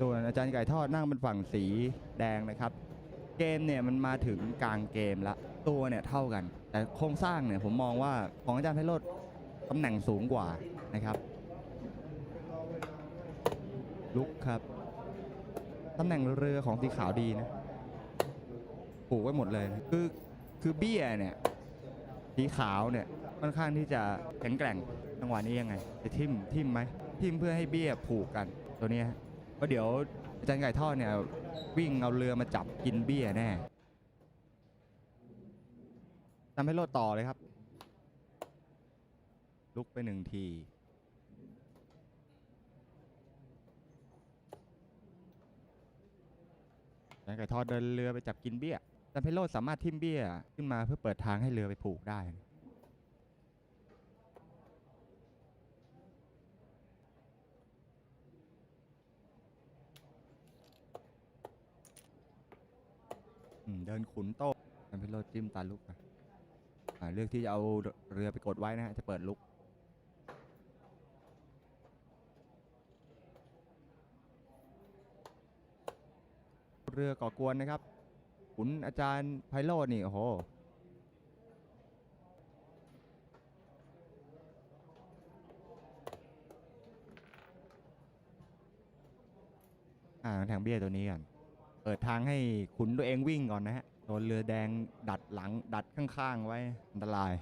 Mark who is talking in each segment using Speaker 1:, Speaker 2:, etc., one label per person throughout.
Speaker 1: ส่วนอาจารย์ไก่ทอดนั่งเป็นฝั่งสีแดงนะครับ เกมเนี่ยมันมาถึงกลางเกมละตัวเนี่ยเท่ากัน แต่โครงสร้างเนี่ยผมมองว่าของอาจารย์ไพโรธตำแหน่งสูงกว่านะครับ ลุกครับตำแหน่งเรือของสีขาวดีนะปลูกไว้หมดเลยนะคือคือเบี้ยเนี่ยสีขาวเนี่ยค่อนข้างที่จะแข็งแกร่งจังหวะนี้ยังไง จะทิมทิมไหมทิมเพื่อให้เบี้ยผูกกันตัวนี้ ยฮะเพราเดี๋ยวอาจารย์ไก่ทอดเนี่ยวิ่งเอาเรือมาจับกินเบี้ยแน่ทำให้โลดต่อเลยครับ ลุกไปหนึ่งที อาจารย์ไก่ทอดเดินเรือไปจับกินเบี้ยอาจารย์ไพโรธสามารถทิ่มเบี้ยขึ้นมาเพื่อเปิดทางให้เรือไปผูกได้ เดินขุนโต้อาจารย์ไพโรจิ้มตาลุกอะอ่าเลือกที่จะเอาเรือไปกดไว้นะฮะจะเปิดลุกเรือก่อกวนนะครับขุนอาจารย์ไพโรจน์นี่โอ้โหอ่าแทงเบี้ยตัวนี้กัน เปิดทางให้ขุนตัวเองวิ่งก่อนนะฮะโดนเรือแดงดัดหลังดัดข้างๆไว้อันตราย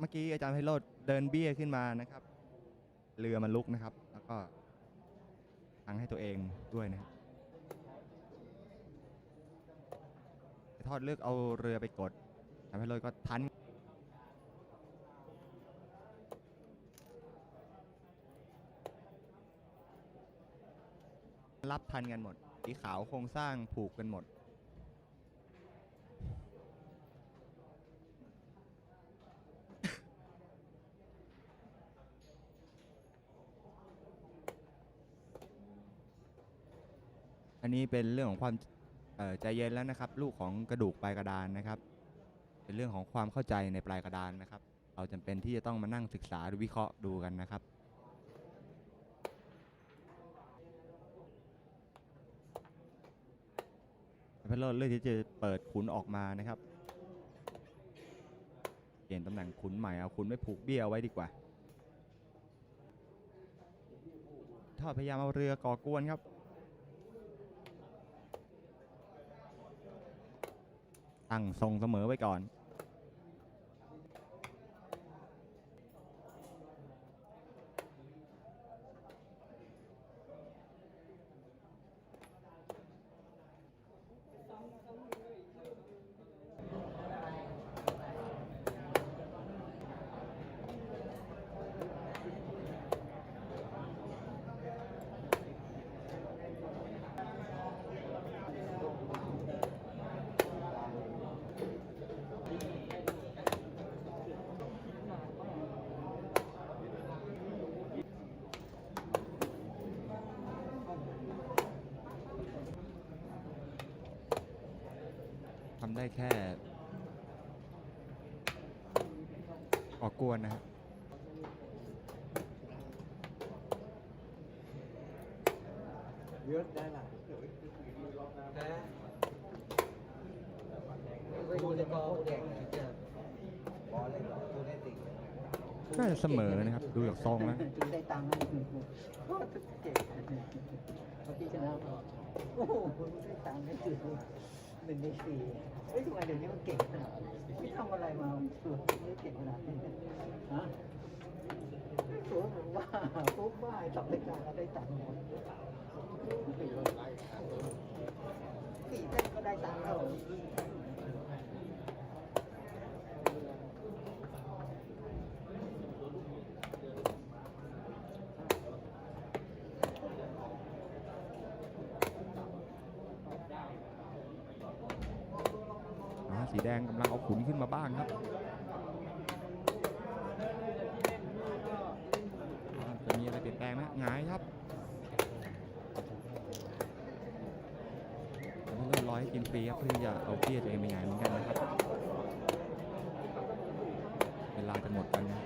Speaker 1: เมื่อกี้อาจารย์ไพโรธเดินเบี้ยขึ้นมานะครับ เรือมันลุกนะครับ แล้วก็ทางให้ตัวเองด้วยนะครับทอดเลือกเอาเรือไปกดอาจารย์ไพโรธก็ทัน รับทันกันหมดสีขาวโครงสร้างผูกกันหมด อันนี้เป็นเรื่องของความใจเย็นแล้วนะครับ ลูกของกระดูกปลายกระดานนะครับ เป็นเรื่องของความเข้าใจในปลายกระดานนะครับ เราจำเป็นที่จะต้องมานั่งศึกษาหรือวิเคราะห์ดูกันนะครับพลโรดเลือกที่จะเปิดขุนออกมานะครับ เปลี่ยนตำแหน่งขุนใหม่เอาขุนไม่ผูกเบี้ยไว้ดีกว่าทอดพยายามเอาเรือก่อกวนครับ ตั้งทรงเสมอไว้ก่อนำได้แค่ก่อกวนนะครับ
Speaker 2: เยอะได้ละแพ้ไม่ดูในบอลแดงจะบอลเลยหรอตัวได้ติ่ง
Speaker 1: น่าจะเสมอนะครับ ดูจากทรงแล้ว
Speaker 3: จุดได้ตังค์ให้คุณครูโคตรเก่งเมื่อกี้ชนะก็โอ้โหคุณได้ตังค์ให้จุด หนึ่งในสี่เฮ้ยทำไมเดี๋ยวนี้มันเก่งขนาดนี้พี่ทำอะไรมาสุดไม่เก่งขนาดนี้ฮะโอ้ผมว่าปุ๊บว่าสองรายการเราได้ตังค์หมดสี่เต้นก็ได้ตังค์แล้ว
Speaker 1: แดงกำลังเอาขุนขึ้นมาบ้างครับจะมีอะไรเปลี่ยนแปลงไหมหงายครับเริ่มร้อยให้กินฟรีครับเพื่อจะเอาเบี้ยตัวเองไปหงายเหมือนกันนะครับ เวลาจะหมดกันนะ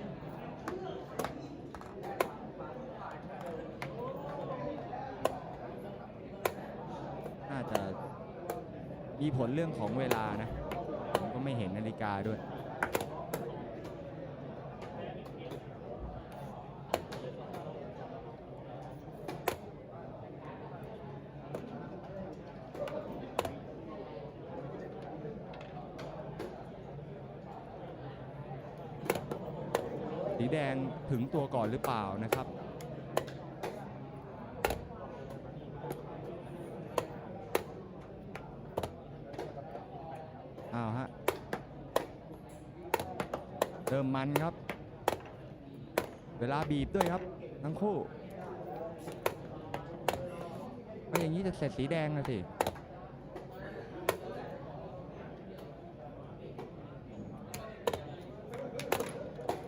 Speaker 1: น่าจะมีผลเรื่องของเวลานะ กาด้วย สีแดงถึงตัวก่อนหรือเปล่านะครับ อ้าวฮะ เริ่มมันครับ เวลาบีบด้วยครับ ทั้งคู่ไม่อย่างนี้จะเสร็จสีแดงนะสิ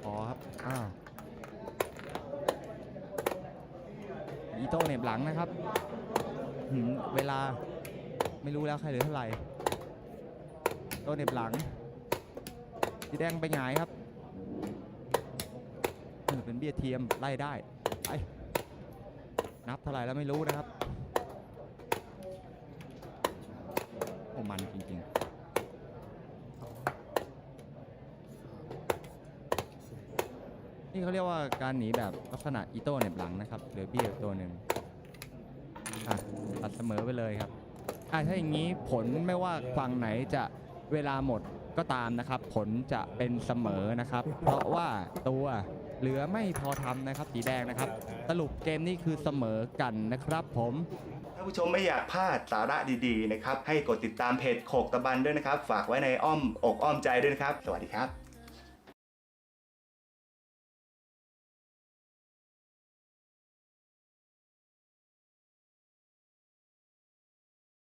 Speaker 1: พอครับ อ้าวอีโต้เน็บหลังนะครับเวลาไม่รู้แล้วใครเหลือเท่าไหร่โต้เน็บหลังสีแดงไปหงายครับ เออเป็นเบี้ยเทียมไล่ได้ไปนับเท่าไหร่แล้วไม่รู้นะครับโอ้มันจริงๆนี่เขาเรียกว่าการหนีแบบลักษณะอีโต้เน็บหลังนะครับเหลือเบี้ยตัวหนึ่งอะตัดเสมอไปเลยครับอะถ้าอย่างนี้ผลไม่ว่าฝั่งไหนจะเวลาหมดก็ตามนะครับ ผลจะเป็นเสมอนะครับ เพราะว่าตัว เหลือไม่พอทำนะครับสีแดงนะครับ สรุปเกมนี้คือเสมอกันนะครับผม
Speaker 4: ถ้าผู้ชมไม่อยากพลาดสาระดีๆนะครับ ให้กดติดตามเพจโขกตะบันด้วยนะครับ ฝากไว้ในอ้อมอกอ้อมใจด้วยนะครับ สวัสดีครับ